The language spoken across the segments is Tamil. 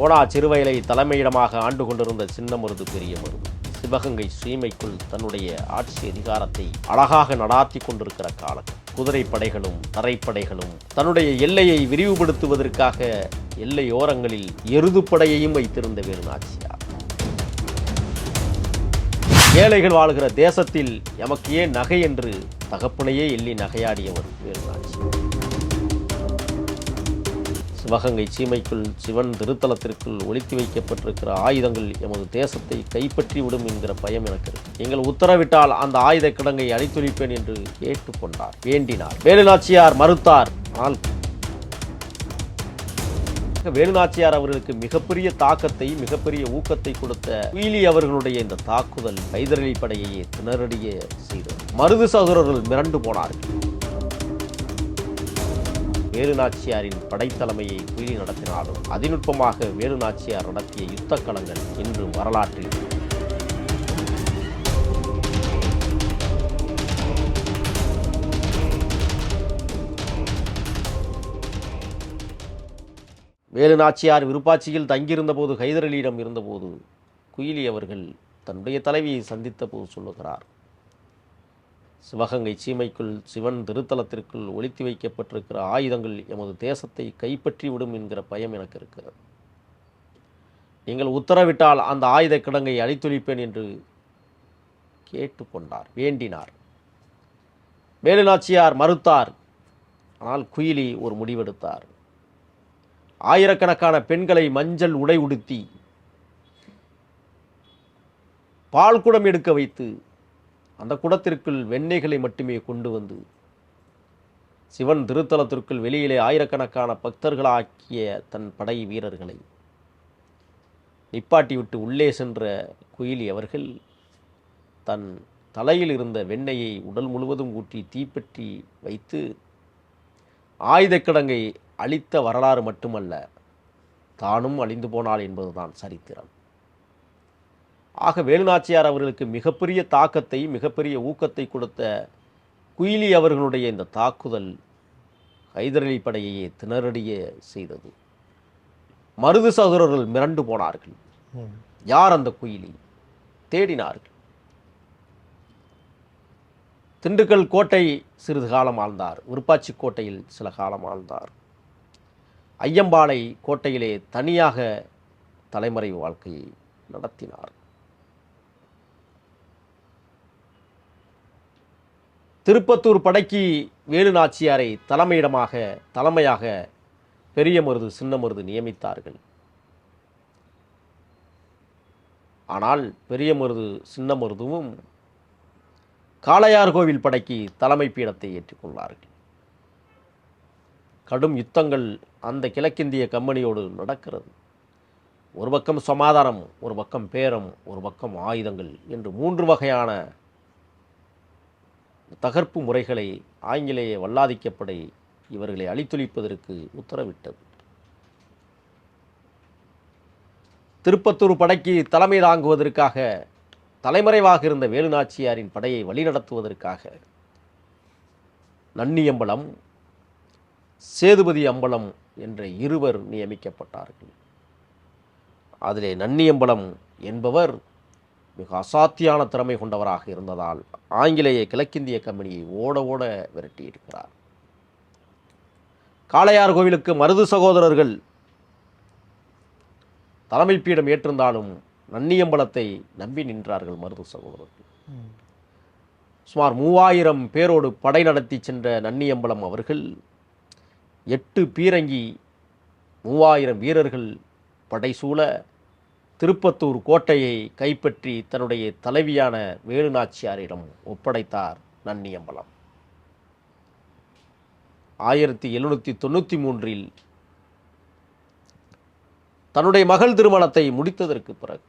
ஓனா சிறுவயலை தலைமையிடமாக ஆண்டு கொண்டிருந்த சின்னமருது பெரிய மருது சிவகங்கை சீமைக்குள் தன்னுடைய ஆட்சி அதிகாரத்தை அழகாக நடாத்தி கொண்டிருக்கிற காலம் குதிரை படைகளும் தரைப்படைகளும் தன்னுடைய எல்லையை விரிவுபடுத்துவதற்காக எல்லையோரங்களில் எருதுப்படையையும் வைத்திருந்த வேறு நாச்சியார். ஏழைகள் வாழ்கிற தேசத்தில் எமக்கு ஏன் நகை என்று தகப்பனையே எள்ளி நகையாடியவர் வேறு நாச்சியார். சிவகங்கை சீமைக்குள் சிவன் திருத்தலத்திற்குள் ஒளித்து வைக்கப்பட்டிருக்கிற ஆயுதங்கள் எமது தேசத்தை கைப்பற்றி விடும் என்கிற பயம் எனக்கு இருக்கு. நீங்கள் உத்தரவிட்டால் அந்த ஆயுத கிடங்கை அழித்தொழிப்பேன் என்று கேட்டுக்கொண்டார். வேண்டினார். வேலுநாச்சியார் மறுத்தார். ஆனால் வேலுநாச்சியார் அவர்களுக்கு மிகப்பெரிய தாக்கத்தை மிகப்பெரிய ஊக்கத்தை கொடுத்த குயிலி அவர்களுடைய இந்த தாக்குதல் ஹைதரலி படையையே திணறடிய செய்தது. மருது சகோதரர்கள் மிரண்டு போனார்கள். வேலுநாச்சியாரின் படைத்தலைமையை குயிலி நடத்தினாலும் அதிநுட்பமாக வேலுநாச்சியார் நடத்திய யுத்த களங்கள் இன்று வரலாற்றில் வேலுநாச்சியார் விருப்பாட்சியில் தங்கியிருந்த போது ஹைதரலியிடம் இருந்தபோது குயிலி அவர்கள் தன்னுடைய தலைவியை சந்தித்த போது சொல்லுகிறார். சிவகங்கை சீமைக்குள் சிவன் திருத்தலத்திற்குள் ஒழித்து வைக்கப்பட்டிருக்கிற ஆயுதங்கள் எமது தேசத்தை கைப்பற்றி விடும் என்கிற பயம் எனக்கு இருக்கிறது. நீங்கள் உத்தரவிட்டால் அந்த ஆயுத கிடங்கை அழித்தொழிப்பேன் என்று கேட்டுக்கொண்டார் வேண்டினார். வேலுநாச்சியார் மறுத்தார் ஆனால் குயிலி ஒரு முடிவெடுத்தார். ஆயிரக்கணக்கான பெண்களை மஞ்சள் உடை உடுத்தி பால் குடம் எடுக்க வைத்து அந்த குடத்திற்குள் வெண்ணெய்களை மட்டுமே கொண்டு வந்து சிவன் திருத்தலத்திற்குள் வெளியிலே ஆயிரக்கணக்கான பக்தர்களாக்கிய தன் படை வீரர்களை நிப்பாட்டிவிட்டு உள்ளே சென்ற குயிலி அவர்கள் தன் தலையில் இருந்த வெண்ணெயை உடல் முழுவதும் ஊற்றி தீப்பற்றி வைத்து ஆயுதக்கிடங்கை அழித்த வரலாறு மட்டுமல்ல தானும் அழிந்து போனாள் என்பதுதான் சரித்திரம். ஆக வேலுநாச்சியார் அவர்களுக்கு மிகப்பெரிய தாக்கத்தை மிகப்பெரிய ஊக்கத்தை கொடுத்த குயிலி அவர்களுடைய இந்த தாக்குதல் ஹைதரலி படையையே திணறடிய செய்தது. மருது சகோதரர்கள் மிரண்டு போனார்கள். யார் அந்த குயிலி? தேடினார்கள். திண்டுக்கல் கோட்டை சிறிது காலம் ஆழ்ந்தார். விருப்பாச்சி கோட்டையில் சில காலம் ஆழ்ந்தார். ஐயம்பாளை கோட்டையிலே தனியாக தலைமறை வாழ்க்கையை நடத்தினார். திருப்பத்தூர் படைக்கு வேலு நாச்சியாரை தலைமையிடமாக தலைமையாக பெரிய மருது சின்ன மருது நியமித்தார்கள். ஆனால் பெரிய மருது சின்ன மருதுவும் காளையார் கோவில் படைக்கு தலைமை பீடத்தை ஏற்றுக்கொண்டார்கள் கடும் யுத்தங்கள் அந்த கிழக்கிந்திய கம்பெனியோடு நடக்கிறது. ஒரு பக்கம் சமாதானம் ஒரு பக்கம் பேரம் ஒரு பக்கம் ஆயுதங்கள் என்று மூன்று வகையான தகர்ப்பு முறைகளை ஆங்கிலேய வல்லாதிக்கப்படை இவர்களை அழித்தொழிப்பதற்கு உத்தரவிட்டது. திருப்பத்தூர் படைக்கு தலைமை தாங்குவதற்காக தலைமறைவாக இருந்த வேலுநாச்சியாரின் படையை வழிநடத்துவதற்காக நன்னியம்பலம் சேதுபதி அம்பலம் என்ற இருவர் நியமிக்கப்பட்டார்கள். அதிலே நன்னியம்பலம் என்பவர் மிக அசாத்தியான திறமை கொண்டவராக இருந்ததால் ஆங்கிலேய கிழக்கிந்திய கம்பெனியை ஓட ஓட விரட்டியிருக்கிறார். காளையார் கோவிலுக்கு மருது சகோதரர்கள் தலைமை பீடம் ஏற்றிருந்தாலும் நன்னியம்பலத்தை நம்பி நின்றார்கள் மருது சகோதரர்கள். சுமார் மூவாயிரம் பேரோடு படை நடத்தி சென்ற நன்னியம்பலம் அவர்கள் எட்டு பீரங்கி மூவாயிரம் வீரர்கள் படை சூழ திருப்பத்தூர் கோட்டையை கைப்பற்றி தன்னுடைய தலைவியான வேலுநாச்சியாரிடம் ஒப்படைத்தார் நன்னியம்பலம். ஆயிரத்தி எழுநூற்றி தொண்ணூற்றி மூன்றில் தன்னுடைய மகள் திருமணத்தை முடித்ததற்கு பிறகு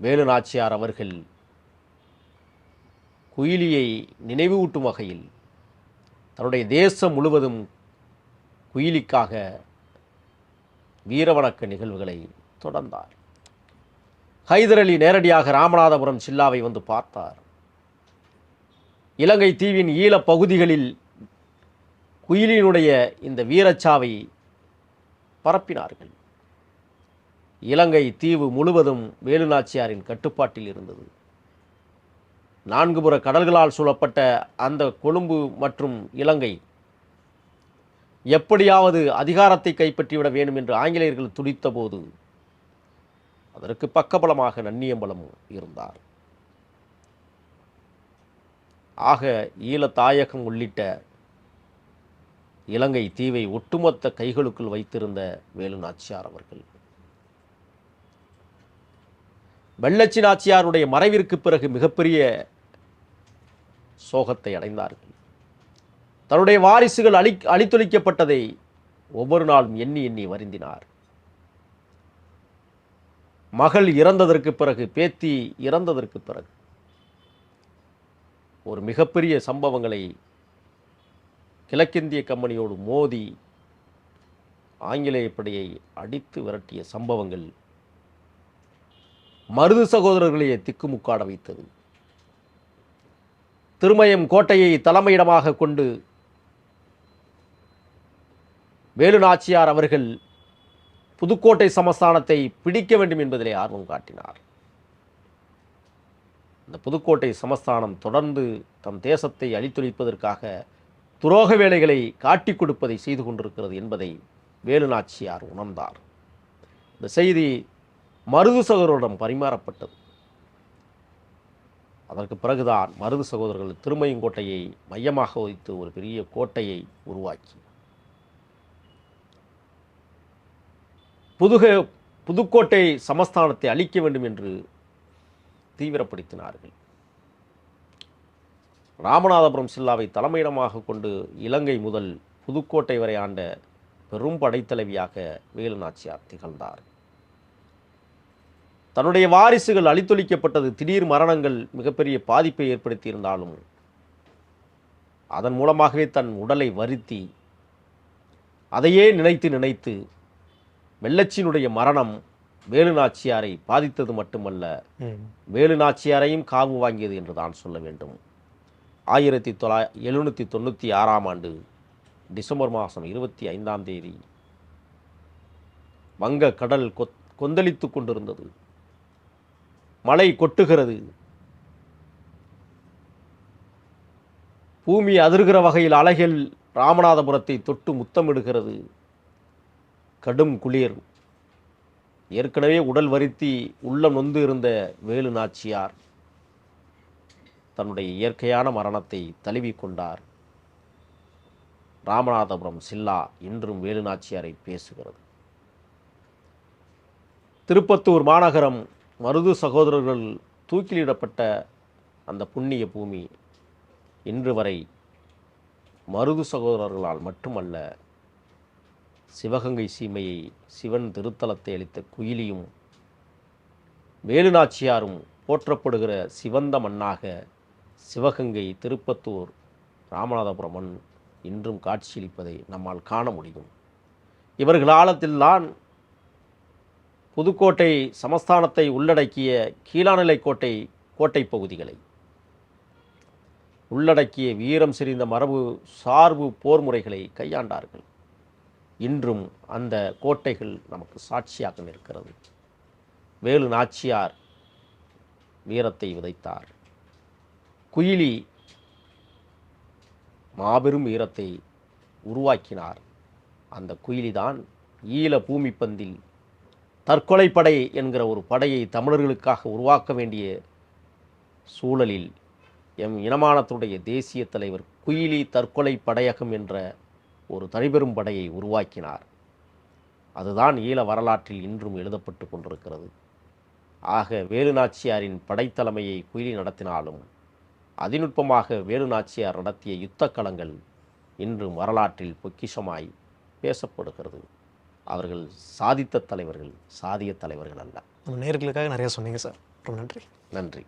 வேலுநாச்சியார் அவர்கள் குயிலியை நினைவூட்டும் வகையில் தன்னுடைய தேசம் முழுவதும் குயிலிக்காக வீரவணக்க நிகழ்வுகளை தொடர்ந்தார். ஹைதர் அலி நேரடியாக ராமநாதபுரம் சில்லாவை வந்து பார்த்தார். இலங்கை தீவின் ஈழ பகுதிகளில் குயிலினுடைய இந்த வீரச்சாவை பரப்பினார்கள். இலங்கை தீவு முழுவதும் வேலுநாச்சியாரின் கட்டுப்பாட்டில் இருந்தது. நான்கு புற கடல்களால் சூழப்பட்ட அந்த கொழும்பு மற்றும் இலங்கை எப்படியாவது அதிகாரத்தை கைப்பற்றிவிட வேண்டும் என்று ஆங்கிலேயர்கள் துடித்தபோது அதற்கு பக்கபலமாக நன்னியம்பலம் இருந்தார். ஆக ஈழத்தாயகம் உள்ளிட்ட இலங்கை தீவை ஒட்டுமொத்த கைகளுக்குள் வைத்திருந்த வேலு நாச்சியார் அவர்கள். வெள்ளச்சி நாச்சியாருடைய மறைவிற்கு பிறகு மிகப்பெரிய சோகத்தை அடைந்தார்கள். தன்னுடைய வாரிசுகள் அழி அழித்தொழிக்கப்பட்டதை ஒவ்வொரு நாளும் எண்ணி எண்ணி வருந்தினார். மகள் இறந்ததற்கு பிறகு பேத்தி இறந்ததற்கு பிறகு ஒரு மிகப்பெரிய சம்பவங்களை கிழக்கிந்திய கம்பெனியோடு மோதி ஆங்கிலேய படையை அடித்து விரட்டிய சம்பவங்கள் மருது சகோதரர்களையே திக்குமுக்காட வைத்தது. திருமயம் கோட்டையை தலைமையிடமாக கொண்டு வேலு நாச்சியார் அவர்கள் புதுக்கோட்டை சமஸ்தானத்தை பிடிக்க வேண்டும் என்பதிலே ஆர்வம் காட்டினார். இந்த புதுக்கோட்டை சமஸ்தானம் தொடர்ந்து தம் தேசத்தை அழித்தொழிப்பதற்காக துரோக வேலைகளை காட்டிக் கொடுப்பதை செய்து கொண்டிருக்கிறது என்பதை வேலு நாச்சியார் உணர்ந்தார். இந்த செய்தி மருது சகோதரரிடம் பரிமாறப்பட்டது. அதற்கு பிறகுதான் மருது சகோதரர்கள் திருமயங்கோட்டையை மையமாக வைத்து ஒரு பெரிய கோட்டையை உருவாக்கி புதுக புதுக்கோட்டை சமஸ்தானத்தை அழிக்க வேண்டும் என்று தீவிரப்படுத்தினார்கள். ராமநாதபுரம் சில்லாவை தலைமையிடமாக கொண்டு இலங்கை முதல் புதுக்கோட்டை வரை ஆண்ட பெரும் படைத்தலைவியாக வேலுநாச்சியார் திகழ்ந்தார். தன்னுடைய வாரிசுகள் அழித்தொழிக்கப்பட்டது திடீர் மரணங்கள் மிகப்பெரிய பாதிப்பை ஏற்படுத்தியிருந்தாலும் அதன் மூலமாகவே தன் உடலை வருத்தி அதையே நினைத்து நினைத்து வெள்ளச்சினுடைய மரணம் வேலு நாச்சியாரை பாதித்தது மட்டுமல்ல வேலு நாச்சியாரையும் காவு வாங்கியது என்று தான் சொல்ல வேண்டும். ஆயிரத்தி தொள்ளாய் எழுநூற்றி தொண்ணூற்றி ஆறாம் ஆண்டு டிசம்பர் மாதம் இருபத்தி ஐந்தாம் தேதி வங்க கடல் கொத் கொந்தளித்து கொண்டிருந்தது. மழை கொட்டுகிறது. பூமி அதிர்கிற வகையில் அலைகள் ராமநாதபுரத்தை தொட்டு முத்தமிடுகிறது. கடும் குளிர். ஏற்கனவே உடல் வருத்தி உள்ளம் நொந்து இருந்த வேலு நாச்சியார் தன்னுடைய இயற்கையான மரணத்தை தழுவி கொண்டார். ராமநாதபுரம் சில்லா இன்றும் வேலு நாச்சியாரை பேசுகிறது. திருப்பத்தூர் மாநகரம் மருது சகோதரர்கள் தூக்கிலிடப்பட்ட அந்த புண்ணிய பூமி இன்று வரை மருது சகோதரர்களால் மட்டுமல்ல சிவகங்கை சீமையை சிவன் திருத்தலத்தை அளித்த குயிலியும் வேலுநாச்சியாரும் போற்றப்படுகிற சிவந்த மண்ணாக சிவகங்கை திருப்பத்தூர் ராமநாதபுரம் மண் இன்றும் காட்சியளிப்பதை நம்மால் காண முடியும். இவர்களாலத்தில்தான் புதுக்கோட்டை சமஸ்தானத்தை உள்ளடக்கிய கீழாநிலை கோட்டை கோட்டை பகுதிகளை. உள்ளடக்கிய வீரம் செறிந்த மரபு சார்பு போர் முறைகளை கையாண்டார்கள். இன்றும் அந்த கோட்டைகள் நமக்கு சாட்சியாக நிற்கிறது வேலு நாச்சியார் வீரத்தை விதைத்தார். குயிலி மாபெரும் வீரத்தை உருவாக்கினார். அந்த குயிலிதான் ஈழ பூமி பந்தில் தற்கொலை படை என்கிற ஒரு படையை தமிழர்களுக்காக உருவாக்க வேண்டிய சூழலில் எம் இனமானத்துடைய தேசிய தலைவர் குயிலி தற்கொலை படையகம் என்ற ஒரு தனிபெரும் படையை உருவாக்கினார். அதுதான் ஈழ வரலாற்றில் இன்றும் எழுதப்பட்டு கொண்டிருக்கிறது. ஆக வேலுநாச்சியாரின் படைத்தலைமையை குயிலி நடத்தினாலும் அதிநுட்பமாக வேலுநாச்சியார் நடத்திய யுத்த களங்கள் இன்றும் வரலாற்றில் பொக்கிஷமாய் பேசப்படுகிறது. அவர்கள் சாதித்த தலைவர்கள் சாதிய தலைவர்கள் அல்ல. நம்ம நேர்களுக்காக நிறைய சொன்னீங்க சார். ரொம்ப நன்றி. நன்றி.